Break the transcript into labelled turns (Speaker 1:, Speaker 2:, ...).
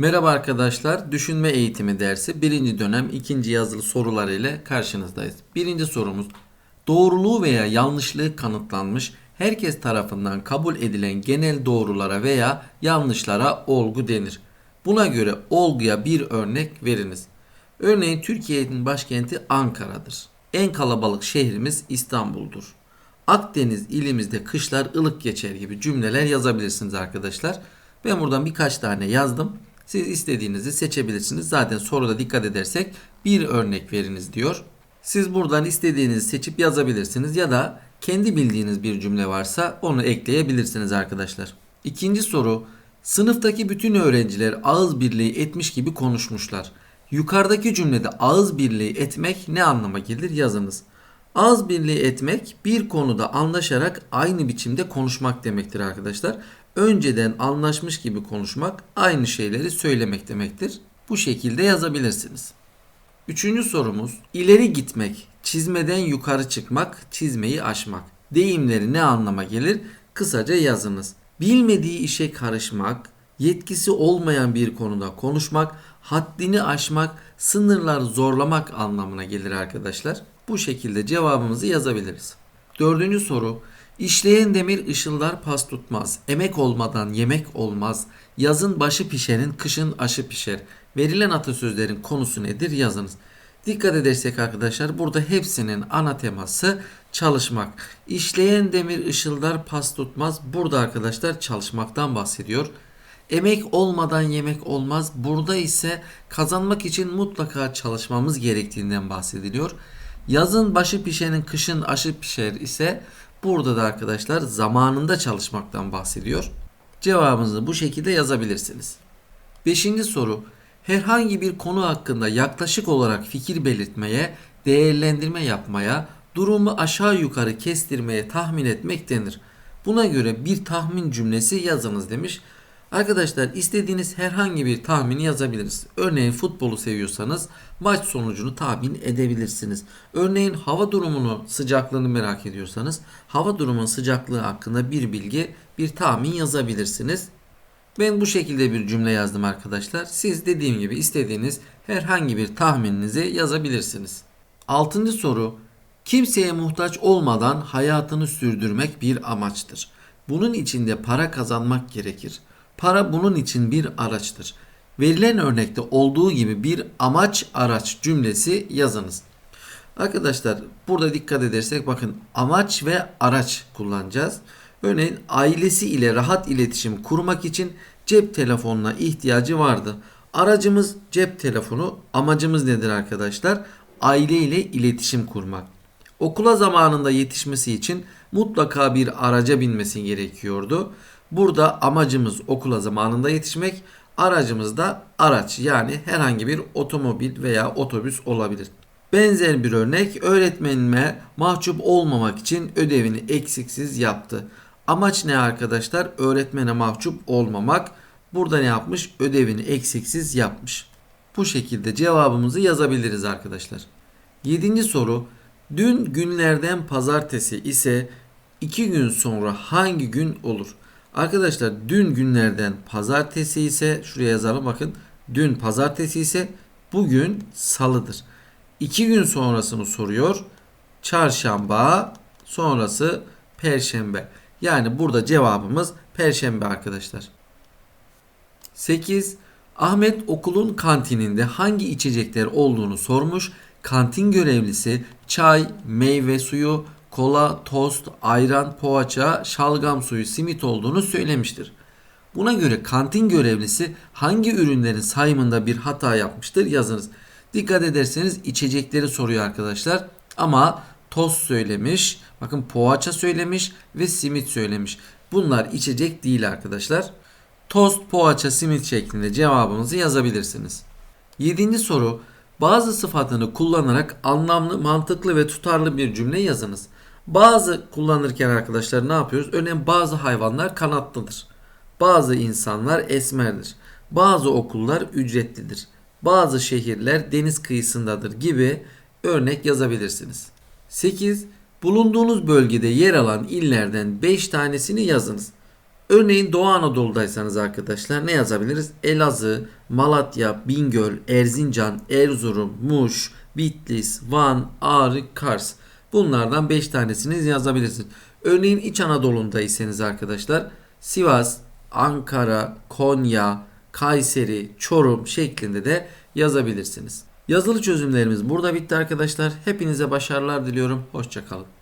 Speaker 1: Merhaba arkadaşlar, düşünme eğitimi dersi birinci dönem ikinci yazılı sorular ile karşınızdayız. Birinci sorumuz, doğruluğu veya yanlışlığı kanıtlanmış, herkes tarafından kabul edilen genel doğrulara veya yanlışlara olgu denir. Buna göre olguya bir örnek veriniz. Örneğin Türkiye'nin başkenti Ankara'dır. En kalabalık şehrimiz İstanbul'dur. Akdeniz ilimizde kışlar ılık geçer gibi cümleler yazabilirsiniz arkadaşlar. Ben buradan birkaç tane yazdım. Siz istediğinizi seçebilirsiniz. Zaten soruda dikkat edersek bir örnek veriniz diyor. Siz buradan istediğinizi seçip yazabilirsiniz ya da kendi bildiğiniz bir cümle varsa onu ekleyebilirsiniz arkadaşlar. İkinci soru. Sınıftaki bütün öğrenciler ağız birliği etmiş gibi konuşmuşlar. Yukarıdaki cümlede ağız birliği etmek ne anlama gelir yazınız. Ağız birliği etmek bir konuda anlaşarak aynı biçimde konuşmak demektir arkadaşlar. Önceden anlaşmış gibi konuşmak aynı şeyleri söylemek demektir. Bu şekilde yazabilirsiniz. Üçüncü sorumuz ileri gitmek, çizmeden yukarı çıkmak, çizmeyi aşmak. Deyimleri ne anlama gelir? Kısaca yazınız. Bilmediği işe karışmak, yetkisi olmayan bir konuda konuşmak, haddini aşmak, sınırlar zorlamak anlamına gelir arkadaşlar. Bu şekilde cevabımızı yazabiliriz. Dördüncü soru. İşleyen demir ışıldar pas tutmaz. Emek olmadan yemek olmaz. Yazın başı pişenin kışın aşı pişer. Verilen atasözlerin konusu nedir yazınız. Dikkat edersek arkadaşlar burada hepsinin ana teması çalışmak. İşleyen demir ışıldar pas tutmaz. Burada arkadaşlar çalışmaktan bahsediyor. Emek olmadan yemek olmaz. Burada ise kazanmak için mutlaka çalışmamız gerektiğinden bahsediliyor. Yazın başı pişenin kışın aşı pişer ise burada da arkadaşlar zamanında çalışmaktan bahsediyor. Cevabınızı bu şekilde yazabilirsiniz. Beşinci soru. Herhangi bir konu hakkında yaklaşık olarak fikir belirtmeye, değerlendirme yapmaya, durumu aşağı yukarı kestirmeye tahmin etmek denir. Buna göre bir tahmin cümlesi yazınız demiş. Arkadaşlar istediğiniz herhangi bir tahmini yazabiliriz. Örneğin futbolu seviyorsanız maç sonucunu tahmin edebilirsiniz. Örneğin hava durumunu, sıcaklığını merak ediyorsanız hava durumunun sıcaklığı hakkında bir bilgi, bir tahmin yazabilirsiniz. Ben bu şekilde bir cümle yazdım arkadaşlar. Siz dediğim gibi istediğiniz herhangi bir tahmininizi yazabilirsiniz. Altıncı soru. Kimseye muhtaç olmadan hayatını sürdürmek bir amaçtır. Bunun için de para kazanmak gerekir. Para bunun için bir araçtır. Verilen örnekte olduğu gibi bir amaç araç cümlesi yazınız. Arkadaşlar burada dikkat edersek bakın amaç ve araç kullanacağız. Örneğin ailesi ile rahat iletişim kurmak için cep telefonuna ihtiyacı vardı. Aracımız cep telefonu, amacımız nedir arkadaşlar? Aile ile iletişim kurmak. Okula zamanında yetişmesi için mutlaka bir araca binmesi gerekiyordu. Burada amacımız okula zamanında yetişmek, aracımız da araç yani herhangi bir otomobil veya otobüs olabilir. Benzer bir örnek öğretmenime mahcup olmamak için ödevini eksiksiz yaptı. Amaç ne arkadaşlar? Öğretmene mahcup olmamak. Burada ne yapmış? Ödevini eksiksiz yapmış. Bu şekilde cevabımızı yazabiliriz arkadaşlar. Yedinci soru. Dün günlerden pazartesi ise iki gün sonra hangi gün olur? Arkadaşlar dün günlerden pazartesi ise şuraya yazalım bakın. Dün pazartesi ise bugün salıdır. İki gün sonrasını soruyor. Çarşamba sonrası perşembe. Yani burada cevabımız perşembe arkadaşlar. 8. Ahmet okulun kantininde hangi içecekler olduğunu sormuş. Kantin görevlisi çay, meyve suyu, kola, tost, ayran, poğaça, şalgam suyu, simit olduğunu söylemiştir. Buna göre kantin görevlisi hangi ürünlerin sayımında bir hata yapmıştır yazınız. Dikkat ederseniz içecekleri soruyor arkadaşlar. Ama tost söylemiş, bakın poğaça söylemiş ve simit söylemiş. Bunlar içecek değil arkadaşlar. Tost, poğaça, simit şeklinde cevabınızı yazabilirsiniz. Yedinci soru. Bazı sıfatını kullanarak anlamlı, mantıklı ve tutarlı bir cümle yazınız. Bazı kullanırken arkadaşlar ne yapıyoruz? Örneğin bazı hayvanlar kanatlıdır. Bazı insanlar esmerdir. Bazı okullar ücretlidir. Bazı şehirler deniz kıyısındadır gibi örnek yazabilirsiniz. 8. Bulunduğunuz bölgede yer alan illerden 5 tanesini yazınız. Örneğin Doğu Anadolu'daysanız arkadaşlar ne yazabiliriz? Elazığ, Malatya, Bingöl, Erzincan, Erzurum, Muş, Bitlis, Van, Ağrı, Kars. Bunlardan 5 tanesini yazabilirsiniz. Örneğin İç Anadolu'ndaysanız arkadaşlar Sivas, Ankara, Konya, Kayseri, Çorum şeklinde de yazabilirsiniz. Yazılı çözümlerimiz burada bitti arkadaşlar. Hepinize başarılar diliyorum. Hoşçakalın.